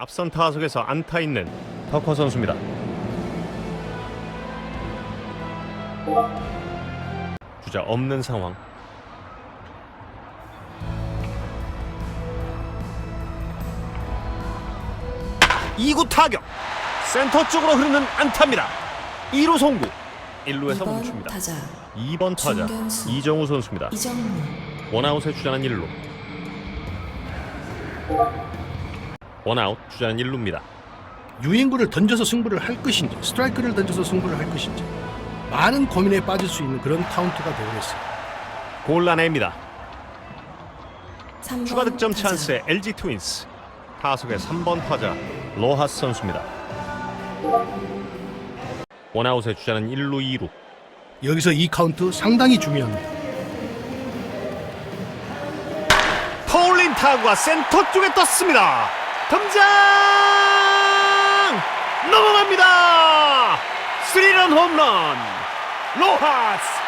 앞선 타석에서 안타 있는 터커 선수입니다. 주자 없는 상황. 2구 타격 센터 쪽으로 흐르는 안타입니다. 2루 송구 1루에서 2번 멈춥니다. 타자 2번 타자 중견수. 이정우 선수입니다. 이정무 원아웃에 주자는 1루. 원아웃 주자는 1루입니다. 유인구를 던져서 승부를 할 것인지 스트라이크를 던져서 승부를 할 것인지 많은 고민에 빠질 수 있는 그런 카운트가 되어버렸어요. 곤란해입니다. 3번 추가 득점 타자. 찬스의 LG 트윈스. 타석의 3번 타자 로하스 선수입니다. 원아웃의 주자는 1루 2루. 여기서 이 카운트 상당히 중요합니다. 퍼올린 타구가 센터 쪽에 떴습니다. 등장! 넘어갑니다. 스리런 홈런. 로하스